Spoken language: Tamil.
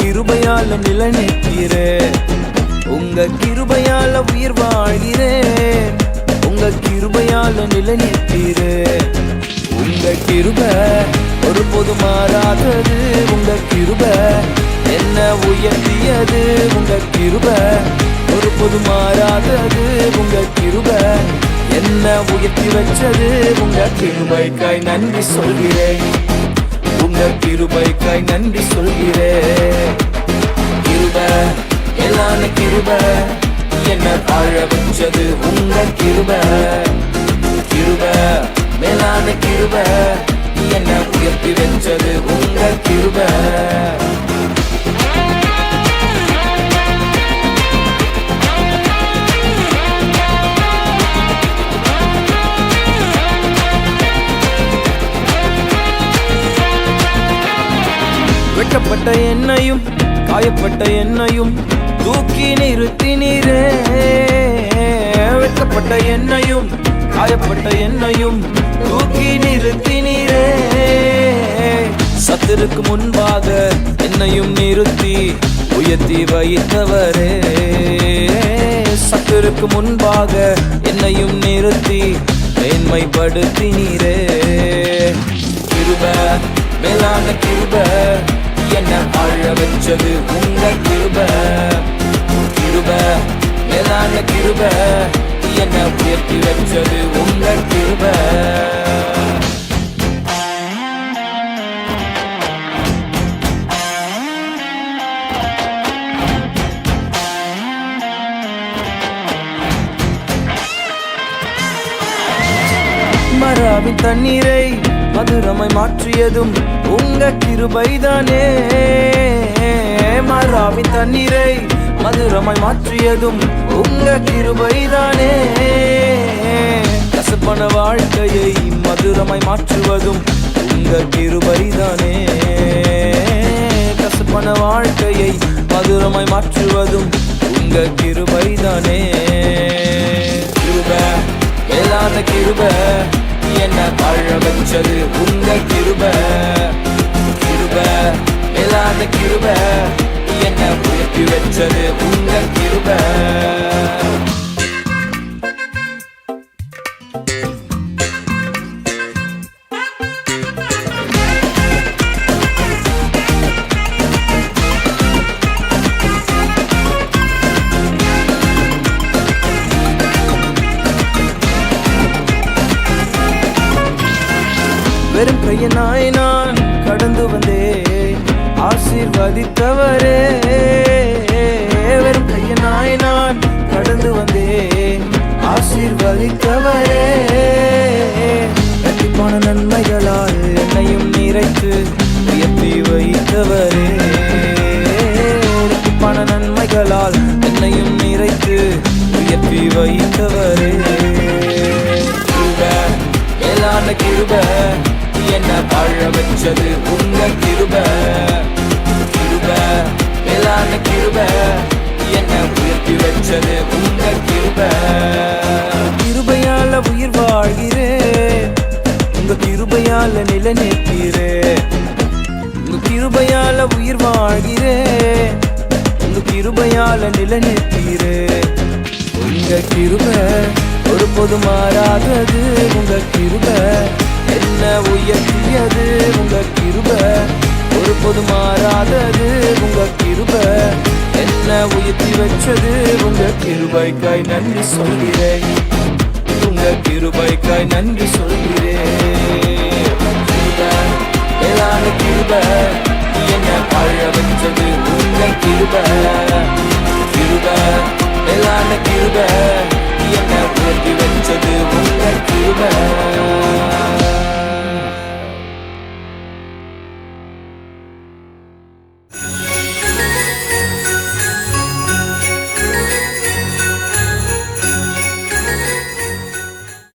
கிருபையால நிலநிற்கிறே. உங்க கிருபையால உயிர் வாழ்கிறேன் உங்க கிருபையால நிலநிற்கிறே. உங்க கிருப ஒருபோது மாறாதது. உங்க கிருப என்ன உயர்த்தியது? உங்க கிருப ஒருபோது மாறாதது. உங்க கிருப என்ன உயர்த்தி வச்சது? உங்க கிருபைக்காய் நன்றி சொல்கிறேன். உங்க கிருபைக்காய் நன்றி சொல்கிறேன். கிருப எல்லான கிருப. என்ன வாழ வச்சது உங்க கிருப. கிருப மேலான கிருப. என்ன உயர்த்தி வச்சது உங்க கிருப. காயப்பட்ட என்னையும் காயப்பட்ட என்னையும் தூக்கி நிறுத்தினீரே வெட்டப்பட்ட என்னையும் காயப்பட்ட என்னையும் தூக்கி நிறுத்தினீரே சத்திற்கு முன்பாக என்னையும் நிறுத்தி உயர்த்தி வைத்தவரே. சத்திற்கு முன்பாக என்னையும் நிறுத்தி மேன்மைப்படுத்தினீரே கிருப மேலான கிருப வச்சது உங்க கிருப. கிருப மேலான கிருப. என்ன உயர்த்தி வச்சது உங்க கிருப. மராவின் தண்ணீரை மதுரமை மாற்றியதும் உங்க கிருபைதானே. மராவின் தண்ணீரை மதுரமாய் மாற்றியதும் உங்க கிருபைதானே. கசப்பான வாழ்க்கையை மதுரமாய் மாற்றுவதும் உங்க கிருபைதானே. கசப்பான வாழ்க்கையை மதுரமாய் மாற்றுவதும் உங்க கிருபைதானே. கிருப மேலான கிருப. என்ன வாழ வச்சது உங்க கிருப? கிருப இல்லாத கிருப. என்ன உயர்த்தி வச்சது உங்க கிருப? வெறும் கையனாய் நான் கடந்து வந்தேன். ஆசீர்வதித்தவரே வெறும் கையனாய் நான் கடந்து வந்தேன். ஆசீர்வதித்தவரே கண்டிப்பான நன்மைகளால் என்னையும் நிறைத்து உயர்த்தி வைத்தவரே. கண்டிப்பான நன்மைகளால் என்னையும் நிறைத்து உயர்த்தி வைத்தவரே. கிருப, எல்லான கிருப. வாழ வச்சது உங்க கிருப. கிருப மேலான கிருப. என்ன உயர்த்தி வச்சது உங்க கிருப. கிருபையால உயிர் வாழ்கிறேன் உங்க கிருபையால நில நிற்கிறேன் உங்க கிருபையால உயிர் வாழ்கிறேன் உங்க கிருபையால நில நிற்கிறேன் உங்க கிருப ஒருபோது மாறாதது. உங்க கிருபை என்ன உயர்த்தியது? உங்க கிருப ஒரு பொது மாறாதது. உங்க கிருப என்ன உயர்த்தி வச்சது? உங்க கிருபைக்காய் நன்றி சொல்கிறேன். உங்க கிருபைக்காய் நன்றி சொல்கிறேன். கிருப, மேலான கிருப.